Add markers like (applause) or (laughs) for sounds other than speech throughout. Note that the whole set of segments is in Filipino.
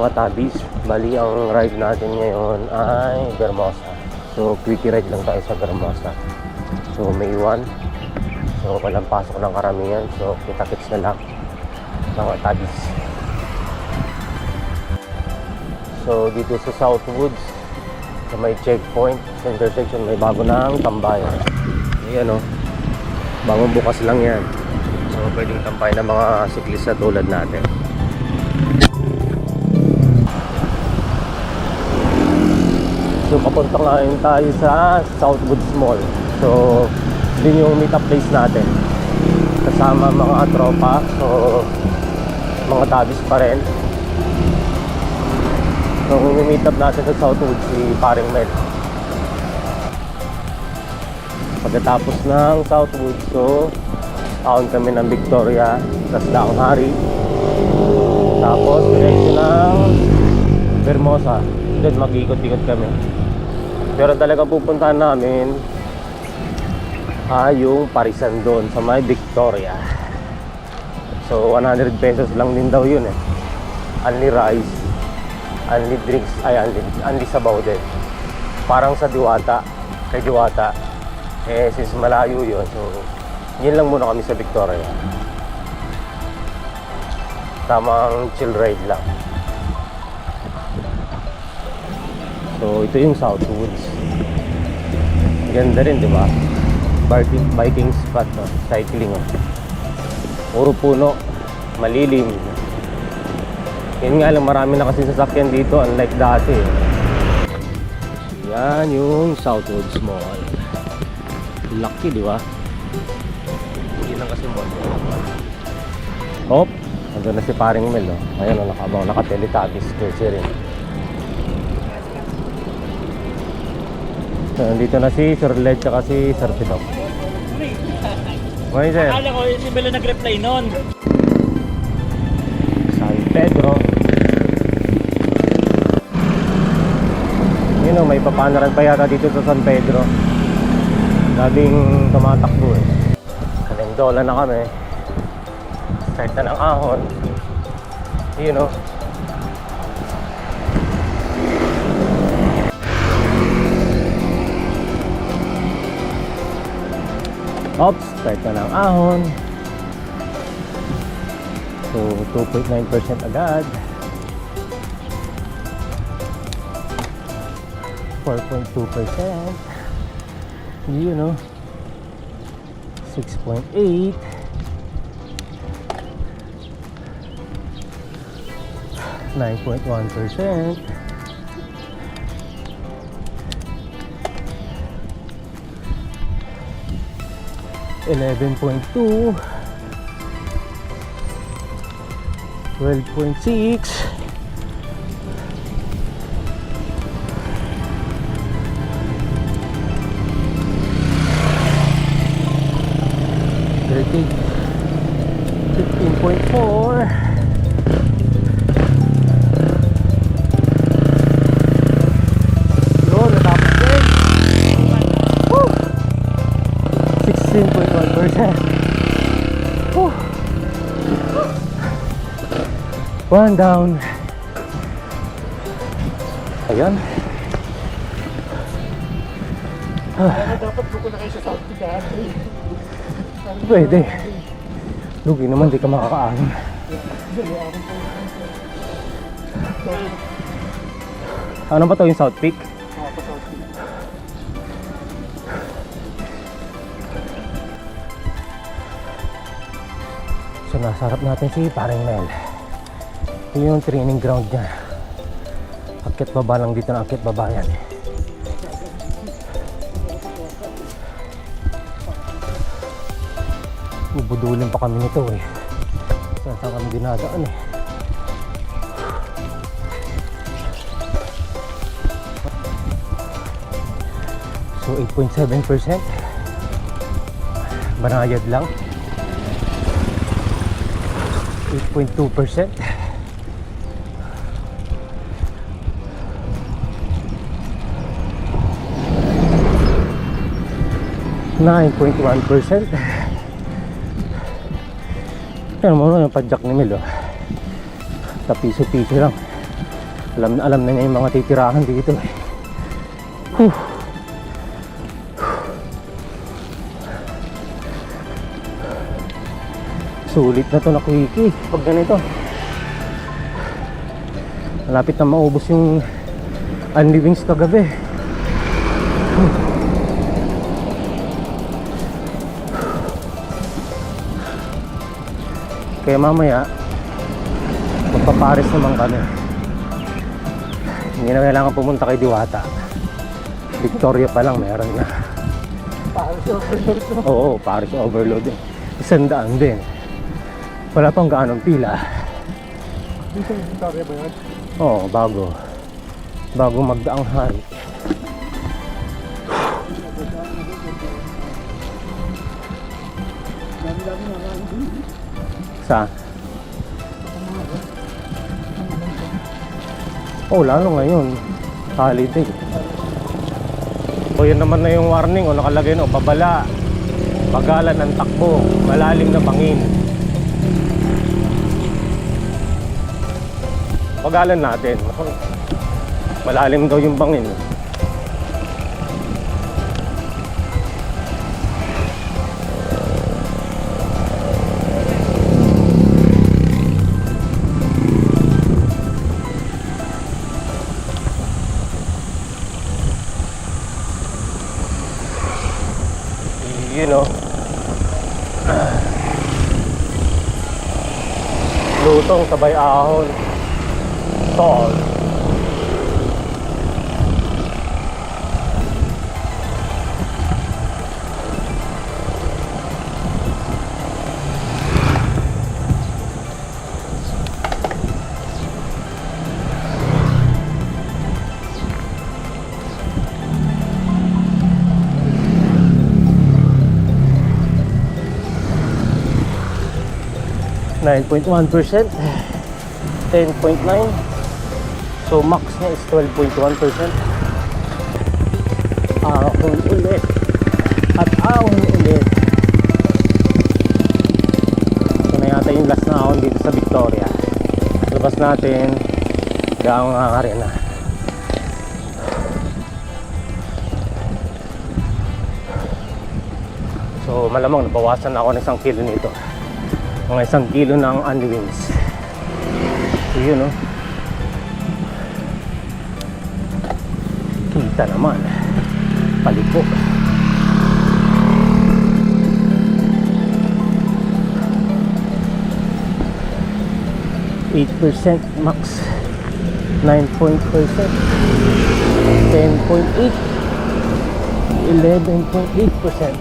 mga tabis. Bali, ang ride natin ngayon ay Bermosa. So, quickie ride lang tayo sa Bermosa. So, may iwan. So, walang pasok ng karamihan. So, kita-kits na lang mga tabis. So, dito sa Southwoods, sa may checkpoint, sa intersection, may bago na tambayan. Ayan o. Bagong bukas lang yan. So, pwedeng tampay ng mga siklista tulad natin. So, papunta ngayon tayo sa Southwoods Mall. So, din yung meet place natin. Kasama mga tropa. So, mga tabis pa rin. So, meet natin sa Southwoods, si Paring Mel. Pagkatapos ng Southwoods, so, taon kami ng Victoria, tas Daang Hari. Tapos, diretso ng Bermosa. Doon mag-ikot-ikot kami. Pero talaga pupuntahan namin ay yung Parisan doon sa may Victoria. So 100 pesos lang din daw yun eh. Only rice, only drinks, ay only, only sabaw din. Parang sa Diwata, kay Diwata. Eh since malayo yun, so yun lang muna kami sa Victoria. Tamang chill ride lang. So, ito yung Southwoods. Ganda rin, di ba? Biking, biking spot, no? cycling. Oh. Puro puno, malilim. Yun nga lang, marami na kasi sasakyan dito, unlike dati. Yan yung Southwoods Mall. Lucky, di ba? Hindi lang kasi mall. Hop, nandun na si paring Mel, oh. Ayan, oh, nakabang, nakateletabis kasi rin. Nandito na si Sir Led tsaka si Sir Pidok. Morning, sir. Akala ko si Belo nag-reply nun. San Pedro. Yun o, may papanaran pa yata dito sa San Pedro. Laging tumatakbo eh. Kalendola na kami. Start na ng ahon. Yun o. Oops, start na ng ahon. So, 2.9% agad. 4.2%. You know. 6.8. Nine point one percent. Eleven point two. 12.6 16.1% Woo! One down. Ayan. dapat buko na kayo sa South Picar. Pwede. Lugi naman, di ka makakaahon. Ano ba to yung South Peak? Nasa harap natin si Paring Mel. Ito yung training ground niya. Akit baba lang dito na akit baba yan. Bubudulin pa kami nito eh. Saan saan kami dinadaan eh. So 8.7% Banayad lang 8.2% Nine point one mo yung padjak ni Milo. Sa piso-piso lang. Alam alam na niya yung mga titirahan dito eh. Whew. Sulit na to na quickie pag ganito. Malapit na maubos yung unli wings kagabi. Kaya mamaya, magpapares naman kami. Hindi na kailangan pumunta kay Diwata. Victoria pa lang meron na. Para siya overload? Oo, pares overload. Isang daan din. Wala pang gaanong pila. Oo, bago. Bago magdaang lang. Sa? Oh, lalo ngayon. Holiday. O yun naman na yung warning o nakalagay no, babala. Bagalan ng takbo, malalim na bangin. Bagalan natin. Malalim daw yung bangin. you know lutong sabay ahon salt Nine point one percent, ten point nine. So max niya is twelve point one percent. Ahon ulit. At ahon ulit. Ito na yata yung last na ahon dito sa Victoria. Labas natin. Gaong nga ka rin ah. So malamang nabawasan na ako ng isang kilo nito mga isang kilo ng only wings so yun oh kita naman paliko Eight percent max, nine point percent, ten point eight, eleven point eight percent.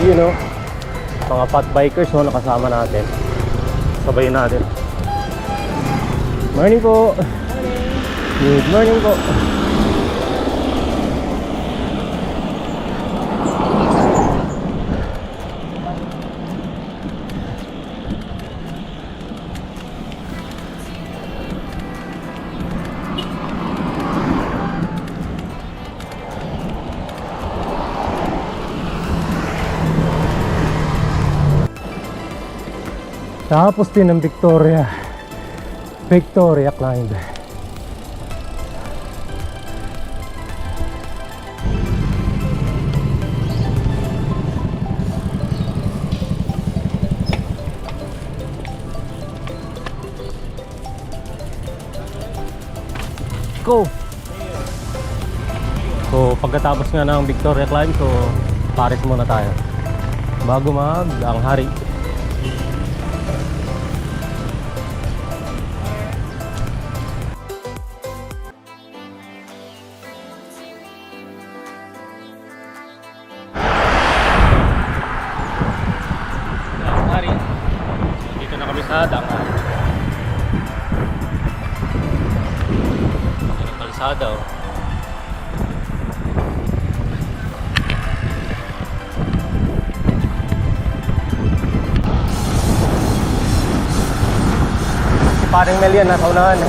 You know, mga fat bikers no, nakasama natin. Sabayin natin. Morning po. Good morning po. Tapos din ng Victoria. Victoria climb. Go! So pagkatapos nga ng Victoria climb, so Paris muna tayo. Bago mag ang hari. Sa Danghari. Ito ng kalsada oh. Paring Mel yan, nasa unahan.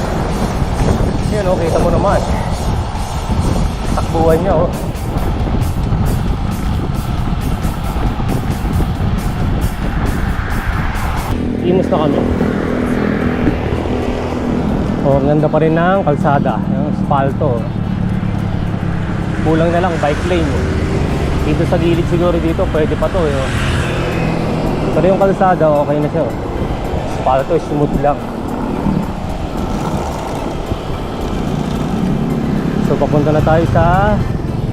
Yun oh, kita mo naman. Takbuhan niya oh. Imus na kami. Oh, ang ganda pa rin ng kalsada, yung asfalto. Kulang na lang bike lane. Dito sa gilid siguro dito, pwede pa to. Eh. oh. Pero yung kalsada, okay na siya. oh. Asfalto, smooth lang. So, papunta na tayo sa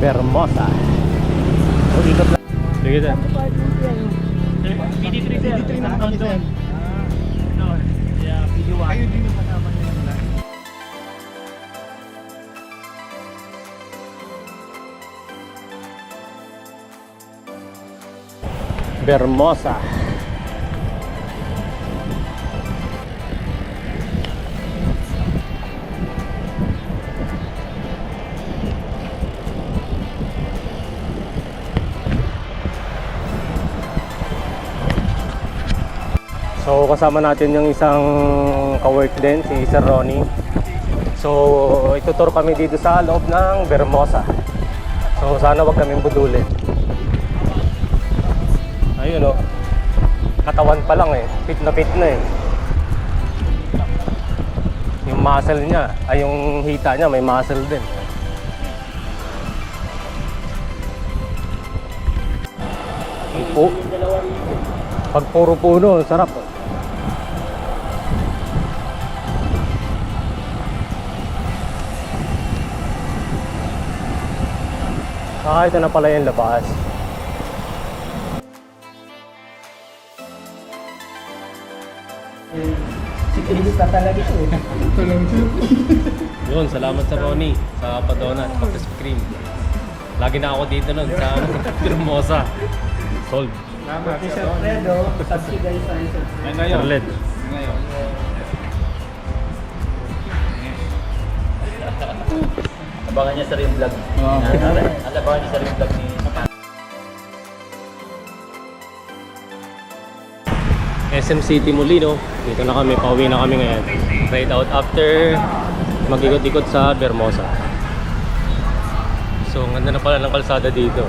Bermosa. So, ikot lang. Sige dyan. PD3 sir. PD3 na sir. Kayo din yung kasama nila na. Bermosa. So kasama natin yung isang kawork din, si Sir Ronnie. So itutur kami dito sa loob ng Bermosa. So sana wag kaming budulin. Ayun oh. Katawan pa lang eh. Fit na fit na eh. Yung muscle niya, ay yung hita niya may muscle din. Po. Pag puro puno, sarap. oh. Ah, ito na pala yung labas. Sikrista talaga ito eh. Ito lang sir. Yun, salamat sa Ronnie sa Padona at Patis Cream. Lagi na ako dito nun sa (laughs) Hermosa. Sold. Salamat Sir Fredo, subsidized sciences. Charlotte. Abangan niya sa rin vlog. Oo. Alabangan niya sa rin vlog ni SM City muli, no? Dito na kami, pauwi na kami ngayon. Ride out after mag-ikot-ikot sa Bermosa. So, ang ganda na pala ng kalsada dito.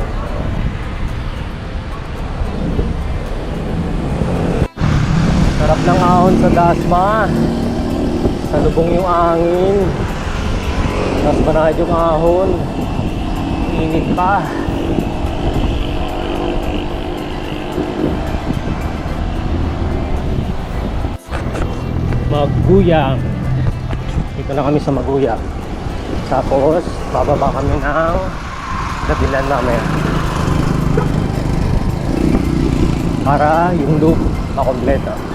Sarap ng ahon sa Dasma. Salubong yung angin. Tapos manahid yung ahon. Init pa. Maguyang. Dito na kami sa Maguyang. Tapos, bababa kami ng dabilan namin. Para yung loop makompleto.